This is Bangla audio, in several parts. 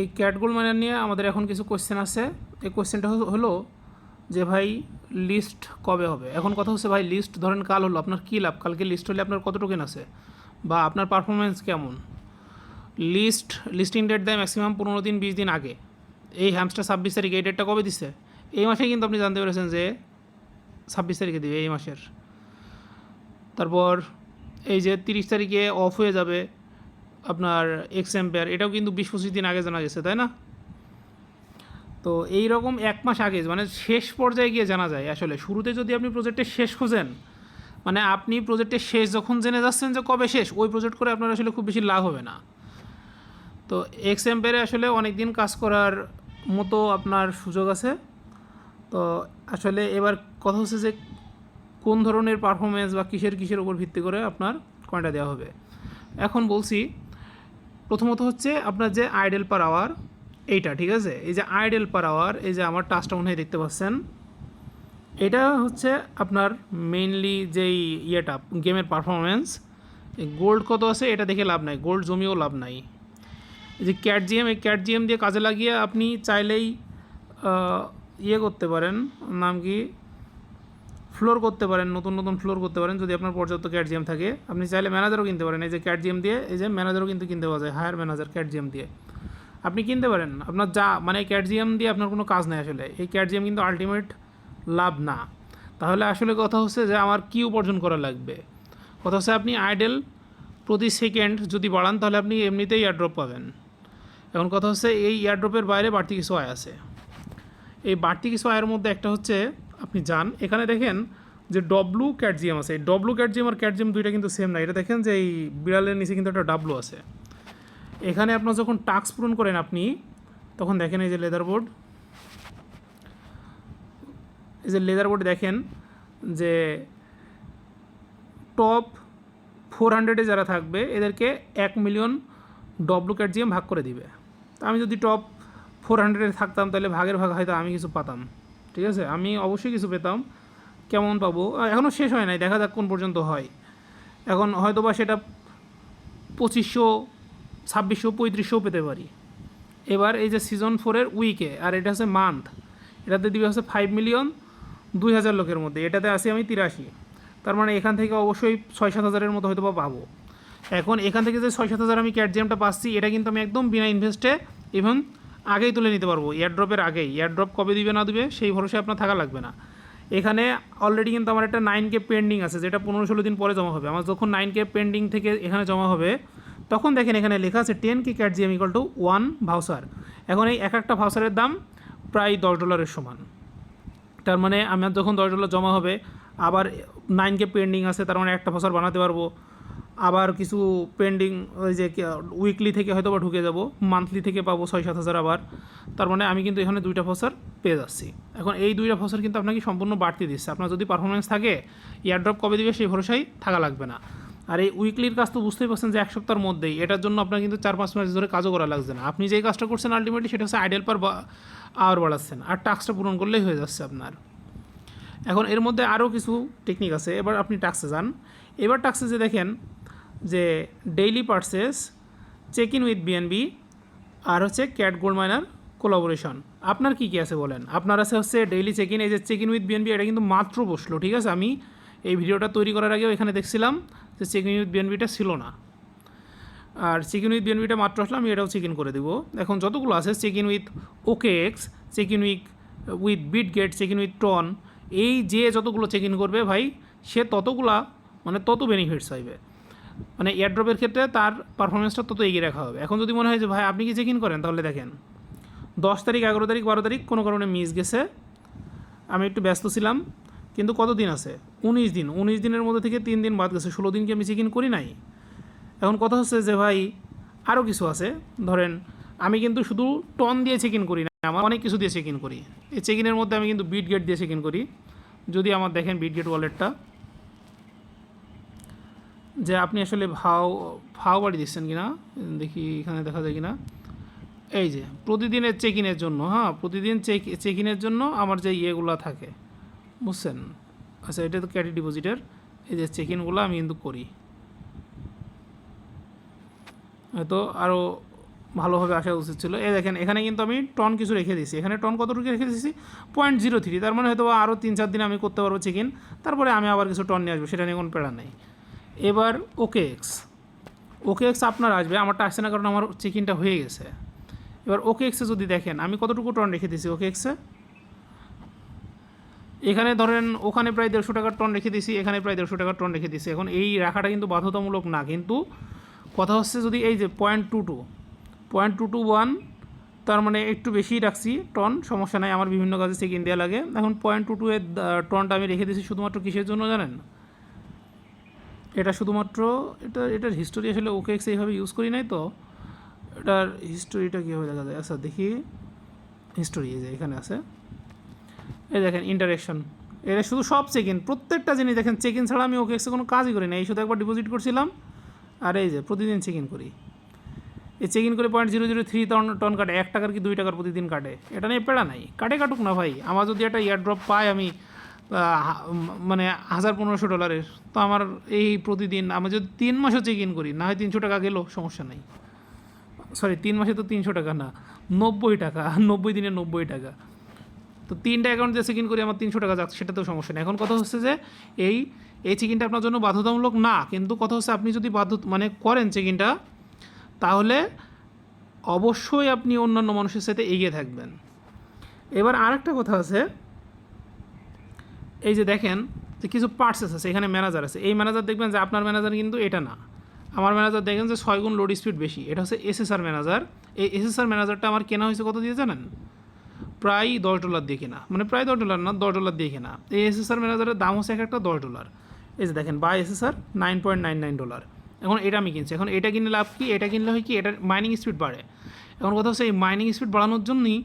এই ক্যাটগোল মাইনার নিয়ে আমাদের এখন কিছু কোশ্চেন আছে। এই কোশ্চেনটা হলো যে ভাই লিস্ট কবে হবে? এখন কথা হচ্ছে ভাই লিস্ট ধরেন কাল হলো, আপনার কী লাভ? কালকে লিস্ট হলে আপনার কত টোকেন আছে? বা আপনার পারফরমেন্স কেমন? লিস্ট লিস্টিং ডেট দেয় ম্যাক্সিমাম পনেরো দিন, বিশ দিন আগে। এই হ্যামস্টার ছাব্বিশ তারিখ এই ডেটটা কবে দিচ্ছে এই মাসে কিন্তু আপনি জানতে পেরেছেন যে ছাব্বিশ তারিখে দিবে এই মাসের। তারপর এই যে তিরিশ তারিখে অফ হয়ে যাবে আপনার এক্স এম্পেয়ার এটাও কিন্তু বিশ পঁচিশ দিন আগে জানা গেছে, তাই না? তো এই রকম এক মাস আগে মানে শেষ পর্যায়ে গিয়ে জানা যায় আসলে। শুরুতে যদি আপনি প্রজেক্টের শেষ খোঁজেন মানে আপনি প্রজেক্টের শেষ যখন জেনে যাচ্ছেন যে কবে শেষ, ওই প্রজেক্ট করে আপনার আসলে খুব বেশি লাভ হবে না। তো এক্স এম্পেয়ারে আসলে অনেক দিন কাজ করার মতো আপনার সুযোগ আছে। তো আসলে এবার কথা হচ্ছে যে কোন ধরনের পারফরমেন্স বা কিসের কিসের উপর ভিত্তি করে আপনার কয়টা দেওয়া হবে। এখন বলছি প্রথমত হচ্ছে আপনার যে আইডেল পার আওয়ার এইটা, ঠিক আছে? এই যে আইডেল পার আওয়ার এই যে আমার টাচটা মনে হয় দেখতে পাচ্ছেন, এটা হচ্ছে আপনার মেইনলি যেই ইয়েটা গেমের পারফরমেন্স গোল্ড কত আছে এটা দেখে লাভ নাই গোল্ড জমিও লাভ নাই। যে ক্যাট জিএম এই ক্যাট জিএম দিয়ে কাজে লাগিয়ে আপনি চাইলেই ইয়ে করতে পারেন, নাম কি? ফ্লোর করতে পারেন, নতুন নতুন ফ্লোর করতে পারেন, যদি আপনার পর্যাপ্ত ক্যাট জিএম থাকে। আপনি চাইলে ম্যানেজারও কিনতে পারেন। এই যে ক্যাট জিএম দিয়ে, এই যে ম্যানেজারও কিন্তু কিনতে পাওয়া যায় হায়ার ম্যানেজার ক্যাট জিএম দিয়ে। আপনি কিনতে পারেন। আপনার যা মানে ক্যাট জিএম দিয়ে আপনার কোনো কাজ নেই আসলে। এই ক্যাট জিএম কিন্তু আলটিমেট লাভ না। তাহলে আসলে কথা হচ্ছে যে আমার কী উপার্জন করা লাগবে? কথা হচ্ছে আপনি আইডেল প্রতি সেকেন্ড যদি বাড়ান, তাহলে আপনি এমনিতেই এয়ারড্রপ পাবেন। এখন কথা হচ্ছে এই এয়ারড্রপের বাইরে বাড়তি কিছু আয় আছে। এই বাড়তি কিছু আয়ের মধ্যে একটা হচ্ছে আপনি যান। এখানে দেখেন যে ডব্লু ক্যাটজিএম আছে। এই ডব্লু ক্যাটজিএম আর ক্যাটজিএম দুইটা কিন্তু সেম না। এটা দেখেন যে এই বিড়ালের নিচে কিন্তু একটা ডাবলু আছে। এখানে আপনার যখন টাস্ক পূরণ করেন আপনি, তখন দেখেন এই যে লেদার বোর্ড এই যে লেদার বোর্ড দেখেন যে টপ ফোর হান্ড্রেডে যারা থাকবে, এদেরকে এক মিলিয়ন ডব্লু ক্যাটজিএম ভাগ করে দিবে। তা আমি যদি টপ ফোর হান্ড্রেডে থাকতাম, তাহলে ভাগের ভাগ হয়তো আমি কিছু পাতাম। ঠিক আছে? আমি অবশ্যই কিছু পেতাম। কেমন পাবো? এখনও শেষ হয় নাই, দেখা যাক কোন পর্যন্ত হয়। এখন হয়তো বা সেটা পঁচিশশো, ছাব্বিশশো, পঁয়ত্রিশশো পেতে পারি। এবার এই যে সিজন ফোরের উইকে আর এটা হচ্ছে মান্থ এটাতে দিবে হচ্ছে ফাইভ মিলিয়ন দুই হাজার লোকের মধ্যে, এটাতে আসি আমি তিরাশি। তার মানে এখান থেকে অবশ্যই ছয় সাত হাজারের মতো হয়তো বা পাবো। এখন এখান থেকে যে ছয় সাত হাজার আমি ক্যাটজিএমটা পাচ্ছি, এটা কিন্তু আমি একদম বিনা ইনভেস্টে ইভেন আগেই তুলে নিতে পারব এয়ারড্রপের আগেই। এয়ারড্রপ কবে দিবে, না দিবে, সেই ভরসায় আপনার থাকা লাগবে না। এখানে অলরেডি কিন্তু আমার একটা নাইন কে পেন্ডিং আছে, যেটা পনেরো ষোলো দিন পরে জমা হবে। আমার যখন নাইন কে পেন্ডিং থেকে এখানে জমা হবে, তখন দেখেন এখানে লেখা আছে ten K cat GM equal to one voucher এখন এই এক একটা ভাউসারের দাম প্রায় দশ ডলারের সমান। তার মানে আমার যখন দশ ডলার জমা হবে, আবার নাইন কে পেন্ডিং আছে, তার মানে একটা ফসল বানাতে পারব। আবার কিছু পেন্ডিং ওই যে উইকলি থেকে হয়তো বা ঢুকে যাব মান্থলি থেকে পাবো ছয় সাত হাজার আবার। তার মানে আমি কিন্তু এখানে দুইটা ফসল পেয়ে যাচ্ছি। এখন এই দুইটা ফসল কিন্তু আপনাকে সম্পূর্ণ বাড়তি দিচ্ছে। আপনার যদি পারফরমেন্স থাকে এয়ারড্রপ কবে দিবে সেই ভরসায় থাকা লাগবে না। আর এই উইকলির কাজ তো বুঝতেই পারছেন যে এক সপ্তাহের মধ্যেই, এটার জন্য আপনার কিন্তু চার পাঁচ মাস ধরে কাজও করা লাগছে না। আপনি যেই কাজটা করছেন আলটিমেটলি সেটা হচ্ছে আইডেল পার আওয়ার বাড়াচ্ছেন। আর টাস্কটা পূরণ করলেই হয়ে যাচ্ছে আপনার। এখন এর মধ্যে আরও কিছু টেকনিক আছে। এবার আপনি টাক্সে যান। এবার টাক্সে যে দেখেন যে daily purchase check in with BNB আর হচ্ছে ক্যাট গোল্ড মাইনার কোলাবোরেশন আপনার কী কী আছে বলেন? আপনার আছে হচ্ছে ডেইলি চেক ইন এই যে চেক ইন উইথ বিএনবি এটা কিন্তু মাত্র বসল, ঠিক আছে? আমি এই ভিডিওটা তৈরি করার আগেও এখানে দেখছিলাম যে চেক ইন উইথ বিএনবিটা ছিল না। আর চেক ইন উইথ বিএনবিটা মাত্র আসলে, আমি এটাও চেক ইন করে দেবো। এখন যতগুলো আছে check in with OKX check in with with Bitget check in with TON এই যে যতগুলো চেক ইন করবে ভাই, সে ততগুলা মানে তত বেনিফিটস পাইবে। মানে এয়ারড্রপের ক্ষেত্রে তার পারফরমেন্সটা তত এগিয়ে রাখা হবে। এখন যদি মনে হয় যে, ভাই, আপনি কি চেক ইন করেন? তাহলে দেখেন, দশ তারিখ, এগারো তারিখ, বারো তারিখ কোনো কারণে মিস গেছে। আমি একটু ব্যস্ত ছিলাম, কিন্তু কত দিন আছে? উনিশ দিন। উনিশ দিনের মধ্যে থেকে তিন দিন বাদ গেছে। ষোলো দিনকে আমি চেক ইন করি নাই? এখন কথা হচ্ছে যে, ভাই আরও কিছু আছে। ধরেন, আমি কিন্তু শুধু টন দিয়ে চেক ইন করি না, আমার অনেক কিছু দিয়ে চেক ইন করি। এই চেক ইনের মধ্যে আমি কিন্তু বিট গেট দিয়ে চেক ইন করি। যদি আমার দেখেন বিট গেট ওয়ালেটটা যে আপনি আসলে ভাও ভাও বাড়ি দিচ্ছেন কিনা, দেখি এখানে দেখা যায় কিনা। এই যে, প্রতিদিনের চেক ইনের জন্য হ্যাঁ প্রতিদিন চেক চেক ইনের জন্য আমার যে ইয়েগুলো থাকে, বুঝছেন? আচ্ছা এটা তো ক্যাটি ডিপোজিটের এই যে চেক ইনগুলো আমি কিন্তু করি। হয়তো আরও ভালোভাবে আসা উচিত ছিল। এই দেখেন, এখানে কিন্তু আমি টন কিছু রেখে দিয়েছি। এখানে টন কতটুকু রেখে দিয়েছি? পয়েন্ট জিরো থ্রি তার মানে হয়তো আরও তিন চার দিন আমি করতে পারব চেক ইন তারপরে আমি আবার কিছু টন নিয়ে আসব, সেটা নিয়ে কোনো পেড়া নেই। এবার ওকে এক্স ওকে এক্স আপনার আসবে, আমারটা আসছে না কারণ আমার চেক ইনটা হয়ে গেছে। এবার ওকে এক্সে যদি দেখেন, আমি কতটুকু টন রেখে দিয়েছি ওকে এক্সে এখানে ধরেন ওখানে প্রায় দেড়শো টাকার টন রেখে দিয়েছি, এখানে প্রায় দেড়শো টাকার টন রেখে দিয়েছি। এখন এই রাখাটা কিন্তু বাধ্যতামূলক না, কিন্তু কথা হচ্ছে যদি এই যে point two two point two two one তার মানে একটু বেশিই রাখছি টন সমস্যা নাই, আমার বিভিন্ন কাজে ইন দেওয়া লাগে। এখন পয়েন্ট টু টু এর টনটা আমি রেখে দিয়েছি শুধুমাত্র কিসের জন্য জানেন? এটা শুধুমাত্র, এটা, এটার হিস্টোরি আসলে ওকে এক্স এইভাবে ইউজ করি নাই তো, এটার হিস্টোরিটা কীভাবে দেখা যায়? আচ্ছা দেখি। হিস্টোরি এই যে এখানে আছে। এই দেখেন ইন্টারেকশন এটা শুধু সব চেক ইন প্রত্যেকটা জিনিস দেখেন চেক ইন ছাড়া আমি ওকে এক্সে কোনো কাজই করি না এই শুধু একবার ডিপোজিট করছিলাম, আর এই যে প্রতিদিন চেক ইন করি। এই চেক ইন করে point zero zero three ton ton কাটে। এক টাকার কি দুই টাকার প্রতিদিন কাটে? এটা নিয়ে পেড়া নাই। কাটে কাটুক না ভাই। আমার যদি একটা ইয়ার ড্রপ পাই আমি মানে হাজার পনেরোশো ডলারের। তো আমার এই প্রতিদিন, আমি যদি তিন মাসও চেক ইন করি, না হয় তিনশো টাকা গেলেও সমস্যা নেই। সরি তিন মাসে তো তিনশো টাকা না, নব্বই টাকা, নব্বই দিনে নব্বই টাকা। তো তিনটা অ্যাকাউন্ট দিয়ে চেক ইন করি, আমার তিনশো টাকা যাচ্ছে তো সমস্যা নেই। এখন কথা হচ্ছে যে, এই এই চেক ইনটা আপনার জন্য বাধ্যতামূলক না, কিন্তু কথা হচ্ছে আপনি যদি বাধ্য মানে করেন চেক ইনটা তাহলে অবশ্যই আপনি অন্যান্য মানুষের সাথে এগিয়ে থাকবেন। এবার আরেকটা কথা আছে এই যে দেখেন যে কিছু পার্টসেস আছে এখানে ম্যানেজার আছে। এই ম্যানেজার দেখবেন যে আপনার ম্যানেজার কিন্তু এটা না। আমার ম্যানেজার দেখেন যে ছয় গুণ লোড স্পিড বেশি। এটা হচ্ছে এসএসআর ম্যানেজার এই এসএসআর ম্যানেজারটা আমার কেনা হয়েছে কত দিয়ে জানেন? প্রায় দশ ডলার দিয়ে কেনা। মানে প্রায় দশ ডলার না, দশ ডলার দিয়ে কেনা। এই এসএসআর ম্যানেজারের দাম হচ্ছে এক একটা দশ ডলার এই যে দেখেন by SSR nine point nine nine dollar এখন এটা আমি কিনছি। এখন এটা কিনলে লাভ কি? এটা কিনলে হয় কি? এটার মাইনিং স্পিড বাড়ে। এখন কথা হচ্ছে এই মাইনিং স্পিড বাড়ানোর জন্যই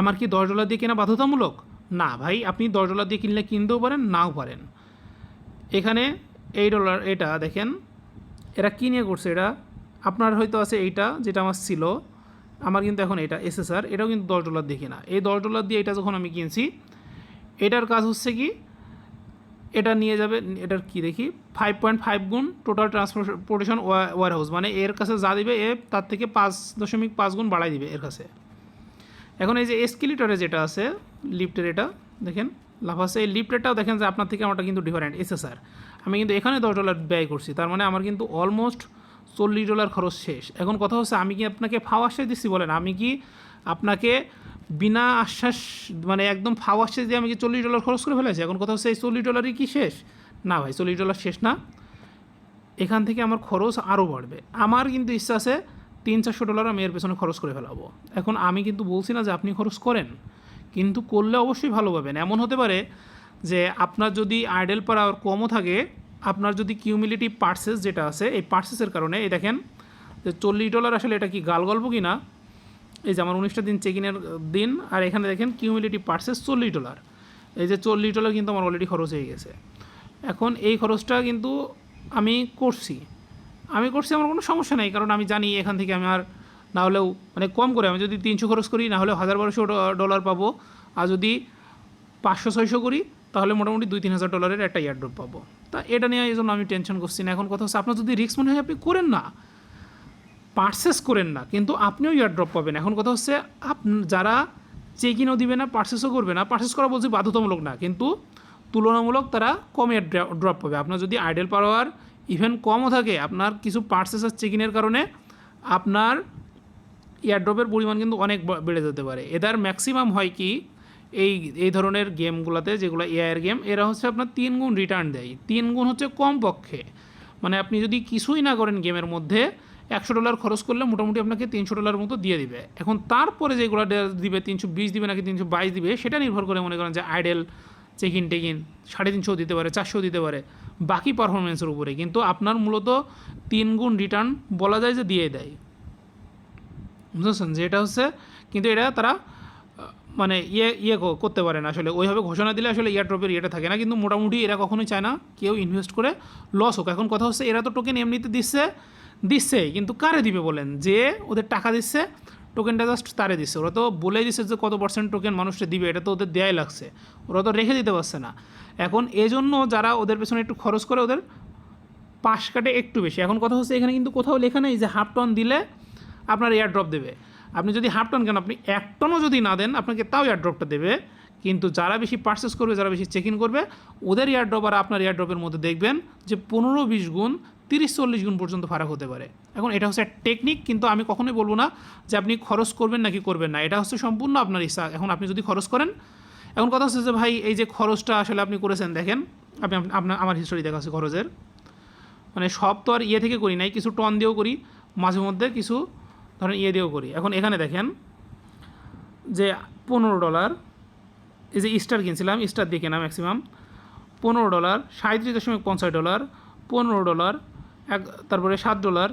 আমার কি দশ ডলার দিয়ে কেনা বাধ্যতামূলক? না ভাই, আপনি দশ ডলার দিয়ে কিনলে কিনতেও পারেন, নাও পারেন। এখানে এই ডলার এটা দেখেন, এরা কী নিয়ে করছে এটা? আপনার হয়তো আছে এইটা, যেটা আমার ছিল, আমার কিন্তু এখন এটা, এসএসআর, এটাও কিন্তু দশ ডলার দিয়ে কিনা। এই দশ ডলার দিয়ে এটা যখন আমি কিনছি, এটার কাজ হচ্ছে কি, এটা নিয়ে যাবে, এটার কি দেখি ফাইভ পয়েন্ট ফাইভ গুণ টোটাল ট্রান্সপোর্টেশন ওয়ার হাউস মানে এর কাছে যা দিবে, এ তার থেকে পাঁচ দশমিক পাঁচ গুণ বাড়াই দিবে এর কাছে। এখন এই যে এসকিলিটরে যেটা আছে লিফটের এটা, দেখেন আছে। এই লিফটেরটাও দেখেন যে আপনার থেকে আমারটা কিন্তু ডিফারেন্ট এসএসআর আমি কিন্তু এখানে দশ ডলার ব্যয় করছি, তার মানে আমার কিন্তু অলমোস্ট চল্লিশ ডলার খরচ শেষ। এখন কথা হচ্ছে, আমি কি আপনাকে ফাও আশ্বাস দিচ্ছি বলেন? আমি কি আপনাকে বিনা আশ্বাস মানে একদম ফাও আশ্বাস দিয়ে আমি কি চল্লিশ ডলার খরচ করে ফেলেছি? এখন কথা হচ্ছে, এই চল্লিশ ডলারই কি শেষ? না ভাই, চল্লিশ ডলার শেষ না। এখান থেকে আমার খরচ আরও বাড়বে। আমার কিন্তু ইচ্ছা আছে তিন চারশো ডলার আমি এর পেছনে খরচ করে ফেলাবো। এখন আমি কিন্তু বলছি না যে আপনি খরচ করেন, কিন্তু করলে অবশ্যই ভালো পাবেন। এমন হতে পারে যে আপনার যদি আইডেল পাওয়ার কমও থাকে, আপনার যদি কিউমিলিটি পার্সেস যেটা আছে, এই পার্সেসের কারণে, এই দেখেন যে চল্লিশ ডলার আসলে এটা কি গাল গল্প কি না এই যে আমার উনিশটা দিন চেক ইনের দিন, আর এখানে দেখেন কিউমিলিটি পার্সেস চল্লিশ ডলার। এই যে চল্লিশ ডলার কিন্তু আমার অলরেডি খরচ হয়ে গেছে। এখন এই খরচটা কিন্তু আমি করছি। আমি করছি আমার কোনো সমস্যা নেই, কারণ আমি জানি এখান থেকে আমি আর না হলেও মানে কম করে, আমি যদি তিনশো খরচ করি, না হলেও হাজার বারোশো ডলার পাবো। আর যদি পাঁচশো, ছয়শো করি, তাহলে মোটামুটি দুই, তিন হাজার ডলারের একটা ইয়ারড্রপ পাবো। তা এটা নিয়ে এই জন্য আমি টেনশন করছি না। এখন কথা হচ্ছে, আপনার যদি রিস্ক মনে হয় আপনি করেন না পার্সেস করেন না, কিন্তু আপনিও ইয়ারড্রপ পাবেন। এখন কথা হচ্ছে, আপ, যারা চেক ইনও দিবে না পার্সেসও করবে না পার্সেস করা বলছি বাধ্যতামূলক না, কিন্তু তুলনামূলক তারা কম ইয়ার ড্রপ পাবে। আপনার যদি আইডেল পাওয়ার ইভেন কমও থাকে। আপনার কিছু পার্সেস আর চেক ইনের কারণে, আপনার এয়ারড্রপের পরিমাণ কিন্তু অনেক বেড়ে যেতে পারে। এদের ম্যাক্সিমাম হয় কি, এই এই ধরনের গেমগুলোতে যেগুলো এআইয়ের গেম এরা হচ্ছে আপনার তিন গুণ রিটার্ন দেয়। তিন গুণ হচ্ছে কম পক্ষে মানে আপনি যদি কিছুই না করেন গেমের মধ্যে, একশো ডলার খরচ করলে মোটামুটি আপনাকে তিনশো ডলার মতো দিয়ে দিবে। এখন তারপরে যেগুলো দিবে, তিনশো বিশ দিবে নাকি তিনশো বাইশ দিবে, সেটা নির্ভর করে মনে করেন যে আইডেল চেক ইন সাড়ে তিনশো দিতে পারে, চারশো দিতে পারে। বাকি পারফরমেন্সের উপরে। কিন্তু আপনার মূলত তিন গুণ রিটার্ন বলা যায় যে দিয়ে দেয়। বুঝেছেন? যে এটা হচ্ছে, কিন্তু এটা তারা মানে ইয়ে ইয়ে করতে পারে না আসলে। ওইভাবে ঘোষণা দিলে আসলে ইয়ারড্রপের ইয়েটা থাকে না। কিন্তু মোটামুটি এরা কখনোই চায় না কেউ ইনভেস্ট করে লস হোক। এখন কথা হচ্ছে, এরা তো টোকেন এমনিতে দিচ্ছে দিচ্ছে, কিন্তু কারে দিবে বলেন? যে ওদের টাকা দিচ্ছে টোকেনটা জাস্ট তারে দিচ্ছে। ওরা তো বলেই দিচ্ছে যে কত পার্সেন্ট টোকেন মানুষটা দিবে, এটা তো ওদের দেয়াই লাগছে। ওরা তো রেখে দিতে পারছে না। এখন এজন্য যারা ওদের পেছনে একটু খরচ করে ওদের পাশ কাটে একটু বেশি। এখন কথা হচ্ছে এখানে কিন্তু কোথাও লেখা নেই যে হাফ টন দিলে আপনার এয়ার ড্রপ দেবে। আপনি যদি হাফ টন কেন, আপনি এক টনও যদি না দেন, আপনাকে তাও এয়ার ড্রপটা দেবে। কিন্তু যারা বেশি পার্সেস করবে, যারা বেশি চেক ইন করবে, ওদের এয়ার ড্রপ আর আপনার এয়ার ড্রপের মধ্যে দেখবেন যে পনেরো, বিশ গুণ, তিরিশ, চল্লিশ গুণ পর্যন্ত ফারাক হতে পারে। এখন এটা হচ্ছে টেকনিক কিন্তু আমি কখনোই বলব না যে আপনি খরচ করবেন নাকি করবেন না। এটা হচ্ছে সম্পূর্ণ আপনার ইচ্ছা এখন আপনি যদি খরচ করেন এখন কথা হচ্ছে যে ভাই, এই যে খরচটা আসলে আপনি করেছেন, দেখেন আপনি আপনার, আমার হিস্টোরি দেখা হচ্ছে খরচের। মানে সব তো আর ইয়ে থেকে করি নাই, কিছু টন দিয়েও করি, মাঝে মধ্যে কিছু ধরেন ইয়ে দিয়েও করি। এখন এখানে দেখেন যে পনেরো ডলার এই যে স্টার কিনছিলাম স্টার দিয়ে কেনা ম্যাক্সিমাম পনেরো ডলার সাঁত্রিশ দশমিক পঞ্চাশ ডলার পনেরো ডলার এক, তারপরে সাত ডলার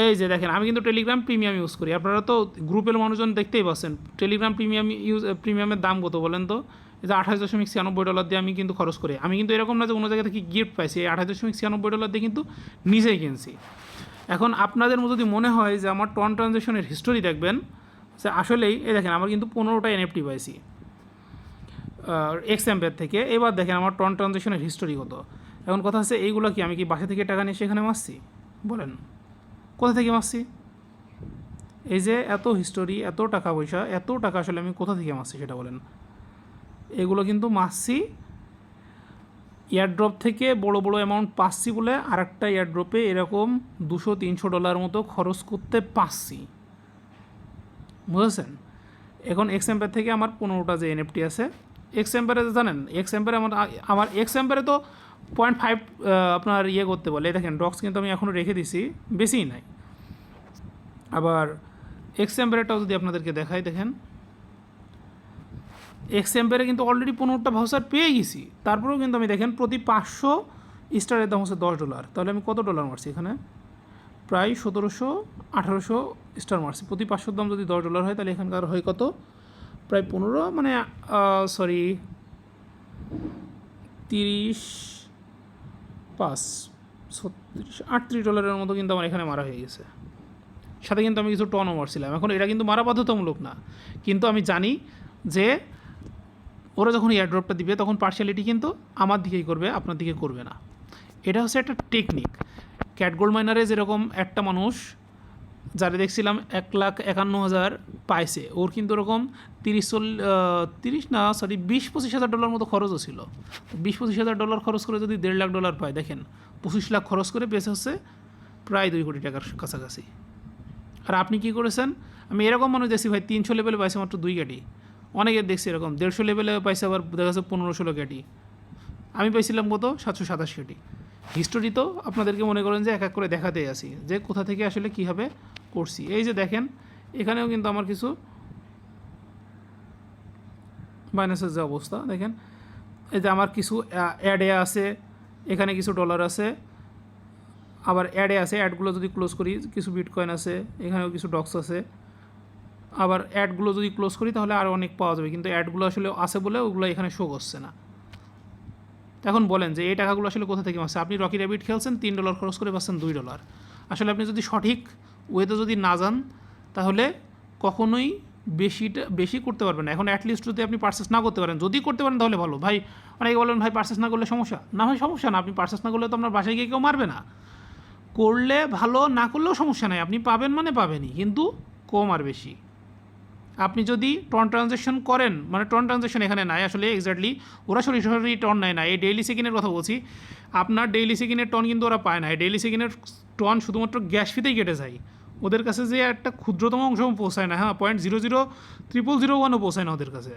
এই যে দেখেন, আমি কিন্তু টেলিগ্রাম প্রিমিয়াম ইউজ করি। আপনারা তো গ্রুপের মানুষজন দেখতেই পাচ্ছেন। টেলিগ্রাম প্রিমিয়াম ইউজ প্রিমিয়ামের দাম কত বলেন তো? এই যে আঠাশ দশমিক ছিয়ানব্বই ডলার দিয়ে আমি কিন্তু খরচ করি। আমি কিন্তু এরকম না যে কোনো জায়গা থেকে গিফট পাইছি। এই আঠাশ দশমিক ছিয়ানব্বই ডলার দিয়ে কিন্তু নিজেই কিনছি। এখন আপনাদের যদি মনে হয় যে আমার টন ট্রানজ্যাকশনের হিস্টোরি দেখবেন, যে আসলেই, এই দেখেন, আমার কিন্তু পনেরোটা এনএফটি পাইছি। এক্স অ্যাম্পের থেকে। এবার দেখেন, আমার টন ট্রানজ্যাকশনের হিস্টোরি কত। এখন কথা হচ্ছে, এইগুলো কি আমি কি বাসা থেকে টাকা নিয়ে সেখানে মারছি? বলেন। কোথা থেকে মারছি? এই যে এত হিস্টোরি এত টাকা পয়সা, এত টাকা আসলে আমি কোথা থেকে মারছি সেটা বলেন। এগুলো কিন্তু মারছি এয়ারড্রপ থেকে বড় বড় অ্যামাউন্ট পাচ্ছি বলে আরেকটা এয়ারড্রপে এরকম দুশো, তিনশো ডলার মতো খরচ করতে পারছি। বুঝেছেন? এখন এক্স এম্পার থেকে আমার পনেরোটা যে এনএফটি আছে এক্স এম্পারে জানেন এক্স এম্পারে আমার আমার এক্স এম্পারে তো পয়েন্ট ফাইভ আপনার ইয়ে করতে বলে। দেখেন ডক্স কিন্তু আমি এখনও রেখে দিছি, বেশিই নাই। আবার এক্স এম্পারেটাও যদি আপনাদেরকে দেখাই, দেখেন। এক্স এম্পারে কিন্তু অলরেডি পনেরোটা ভাউচার পেয়ে গেছি। তারপরেও কিন্তু আমি, দেখেন, প্রতি পাঁচশো স্টারের দাম হচ্ছে দশ ডলার। তাহলে আমি কত ডলার মারছি এখানে? প্রায় সতেরোশো আঠারোশো স্টার মারছি। প্রতি পাঁচশোর দাম যদি দশ ডলার হয়, তাহলে এখানকার হয় কত? প্রায় পনেরো মানে সরি তিরিশ পাঁচ, ছত্রিশ, আটত্রিশ ডলারের মতো কিন্তু আমার এখানে মারা হয়ে গেছে। সাথে কিন্তু আমি কিছু টনও মারছিলাম। এখন এটা কিন্তু মারা বাধ্যতামূলক না। কিন্তু আমি জানি যে ওরা যখন এয়ারড্রপটা দিবে, তখন পার্সিয়ালিটি কিন্তু আমার দিকেই করবে, আপনার দিকে করবে না। এটা হচ্ছে একটা টেকনিক ক্যাট গোল্ড মাইনারে যেরকম একটা মানুষ, যারা দেখছিলাম এক লাখ একান্ন হাজার পাইছে। ওর কিন্তু ওরকম তিরিশ চল তিরিশ না সরি বিশ পঁচিশ হাজার ডলার মতো খরচও ছিল। বিশ পঁচিশ হাজার ডলার খরচ করে যদি দেড় লাখ ডলার পায়, দেখেন, পঁচিশ লাখ খরচ করে বেঁচে হচ্ছে প্রায় দুই কোটি টাকার কাছাকাছি। আর আপনি কি করেছেন? আমি এরকম মানুষ দেখছি ভাই, তিনশো লেভেলে পাইছে মাত্র দুই কাটি অনেকের দেখছি এরকম, দেড়শো লেভেলে পাইছে আবার দেখা যাচ্ছে পনেরো ষোলো কাটি আমি পাইছিলাম কত? সাতশো সাতাশ কাটি হিস্টোরি তো আপনাদেরকে মনে করেন যে এক এক করে দেখাতেই আসি যে কোথা থেকে আসলে কীভাবে করছি। এই যে দেখেন এখানেও কিন্তু আমার কিছু মাইনাসের যে অবস্থা, দেখেন। এই যে আমার কিছু অ্যাডে আছে, এখানে কিছু ডলার আছে। আবার অ্যাডে আছে অ্যাডগুলো যদি ক্লোজ করি, কিছু বিটকয়েন আছে, এখানেও কিছু ডক্স আছে। আবার অ্যাডগুলো যদি ক্লোজ করি, তাহলে আরও অনেক পাওয়া যাবে। কিন্তু অ্যাডগুলো আসলে আছে বলে ওগুলো এখানে শো করছে না। এখন বলেন যে এই টাকাগুলো আসলে কোথা থেকে আসছে আপনি রকি র্যাবিট খেলছেন, তিন ডলার খরচ করে পাচ্ছেন দুই ডলার আসলে আপনি যদি সঠিক ওয়েতে যদি না যান তাহলে কখনোই বেশিটা বেশি করতে পারবেন না। এখন অ্যাটলিস্ট যদি আপনি পার্সেস না করতে পারেন, যদি করতে পারেন তাহলে ভালো। ভাই, অনেকে বলেন, ভাই পার্সেস না করলে সমস্যা? না হয় সমস্যা না। আপনি পার্সেস না করলে তো আপনার বাসায় গিয়ে কেউ মারবে না। করলে ভালো, না করলেও সমস্যা নাই। আপনি পাবেন মানে পাবেনই, কিন্তু কম আর বেশি। আপনি যদি টন ট্রানজ্যাকশন করেন মানে টন ট্রানজ্যাকশন এখানে নাই আসলে এক্স্যাক্টলি ওরা সরাসরি টন নেয় না। এই ডেইলি সেকেন্ডের কথা বলছি। আপনার ডেইলি সেকেন্ডের টন কিন্তু ওরা পায় না। এই ডেইলি সেকেন্ডের টন শুধুমাত্র গ্যাস ফিতেই কেটে যায়। ওদের কাছে যে একটা ক্ষুদ্রতম অংশ পৌঁছায় না হ্যাঁ point zero zero triple zero ওয়ানও পৌঁছায় না ওদের কাছে।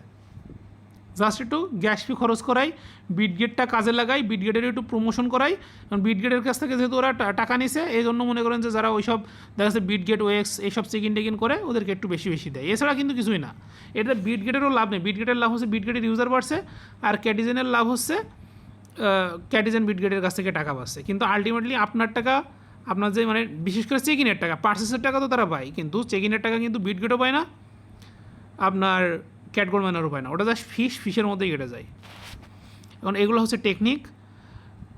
জাস্ট একটু গ্যাস ফি খরচ করাই বিটগেটটা কাজে লাগাই বিটগেটের একটু প্রমোশন করাই। কারণ বিটগেটের কাছ থেকে যেহেতু ওরা টাকা নিছে এই জন্য মনে করেন যে যারা ওইসব, দেখা যাচ্ছে বিটগেট ওয়েক্স এইসব চেক ইন টেকিন করে, ওদেরকে একটু বেশি বেশি দেয়। এছাড়া কিন্তু কিছুই না। এটা বিটগেটেরও লাভ নেই। বিটগেটের লাভ হচ্ছে বিটগেটের ইউজার বাড়ছে, আর ক্যাটিজেনের লাভ হচ্ছে ক্যাটিজেন বিটগেটের কাছ থেকে টাকা পাচ্ছে কিন্তু আলটিমেটলি আপনার টাকা আপনার যে মানে বিশেষ করে চেক ইনের টাকা পার্সেসের টাকা তো তারা পায়, কিন্তু চেক ইনের টাকা কিন্তু বিট বিটগেটও পায় না, আপনার ক্যাটগোল্ড ম্যানারও পায় না। ওটা জাস্ট ফিশ ফিশের মধ্যেই কেটে যায়। এখন এগুলো হচ্ছে টেকনিক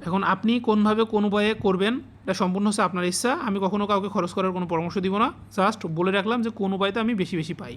এখন আপনি কোনভাবে কোন উপায়ে করবেন, এটা সম্পূর্ণ হচ্ছে আপনার ইচ্ছা। আমি কখনও কাউকে খরচ করার কোনো পরামর্শ দিব না। জাস্ট বলে রাখলাম যে কোন উপায়তে আমি বেশি বেশি পাই।